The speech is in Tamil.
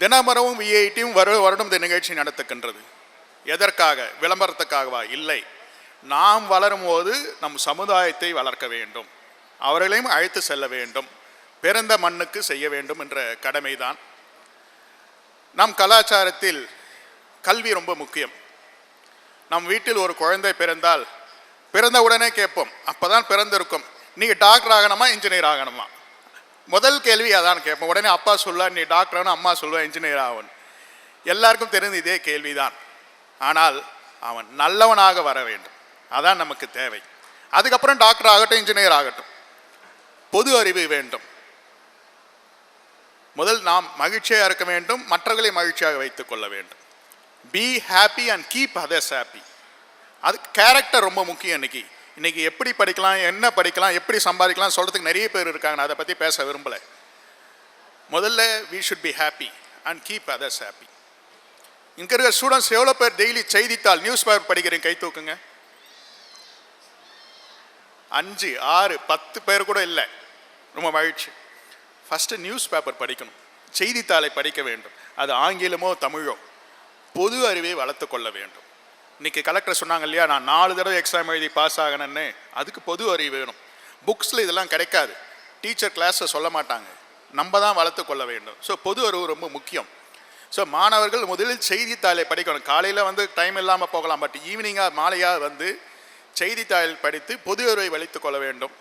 தினமரவும் விஐடியும் வரு வருடம் இந்த நிகழ்ச்சி நடத்துகின்றது. எதற்காக? விளம்பரத்துக்காகவா? இல்லை. நாம் வளரும் போது நம் சமுதாயத்தை வளர்க்க வேண்டும். அவர்களையும் அழைத்து செல்ல வேண்டும். பிறந்த மண்ணுக்கு செய்ய வேண்டும் என்ற கடமைதான். நம் கலாச்சாரத்தில் கல்வி ரொம்ப முக்கியம். நம் வீட்டில் ஒரு குழந்தை பிறந்தால் பிறந்த உடனே கேட்போம் அப்பதான் பிறந்திருக்கும். நீங்கள் டாக்டர் ஆகணுமா இன்ஜினியர் ஆகணுமா? முதல் கேள்வி அதான் கேட்போம். உடனே அப்பா சொல்ல நீ டாக்டர் ஆகணும் அம்மா சொல்லுவா இன்ஜினியர் ஆகணும் எல்லாருக்கும் தெரிந்த இதே கேள்விதான். ஆனால் அவன் நல்லவனாக வர வேண்டும். அதான் நமக்கு தேவை. அதுக்கப்புறம் டாக்டர் ஆகட்டும் இன்ஜினியர் ஆகட்டும். பொது அறிவு வேண்டும். முதல் நாம் மகிழ்ச்சியாக இருக்க வேண்டும் மற்றவர்களை மகிழ்ச்சியாக வைத்துக் கொள்ள வேண்டும். Be happy and keep others happy அது கேரக்டர் ரொம்ப முக்கியம் இன்னைக்கு. இன்றைக்கி எப்படி படிக்கலாம் என்ன படிக்கலாம் எப்படி சம்பாதிக்கலாம் சொல்கிறதுக்கு நிறைய பேர் இருக்காங்க. நான் அதை பற்றி பேச விரும்பலை. முதல்ல we should be happy and keep others happy இங்கே இருக்கிற ஸ்டூடெண்ட்ஸ் எவ்வளோ பேர் டெய்லி செய்தித்தாள் நியூஸ் பேப்பர் படிக்கிறீங்க கை தூக்குங்க. அஞ்சு ஆறு பத்து பேர் கூட இல்லை. ரொம்ப மகிழ்ச்சி. ஃபஸ்ட்டு நியூஸ் பேப்பர் படிக்கணும். செய்தித்தாளை படிக்க வேண்டும். அது ஆங்கிலமோ தமிழோ பொது அறிவை வளர்த்து கொள்ள வேண்டும். இன்னைக்கு கலெக்டர் சொன்னாங்க இல்லையா நான் நாலு தடவை எக்ஸாம் எழுதி பாஸ் ஆகணும்னு. அதுக்கு பொது அறிவு வேணும். புக்ஸில் இதெல்லாம் கிடைக்காது. டீச்சர் கிளாஸை சொல்ல மாட்டாங்க. நம்ம தான் வளர்த்து கொள்ள வேண்டும். ஸோ பொது அறிவு ரொம்ப முக்கியம். ஸோ மாணவர்கள் முதலில் செய்தித்தாளை படிக்கணும். காலையில் வந்து டைம் இல்லாமல் போகலாம் பட் ஈவினிங்காக மாலையாக வந்து செய்தித்தாள் படித்து பொது அறிவை வலித்து கொள்ள வேண்டும்.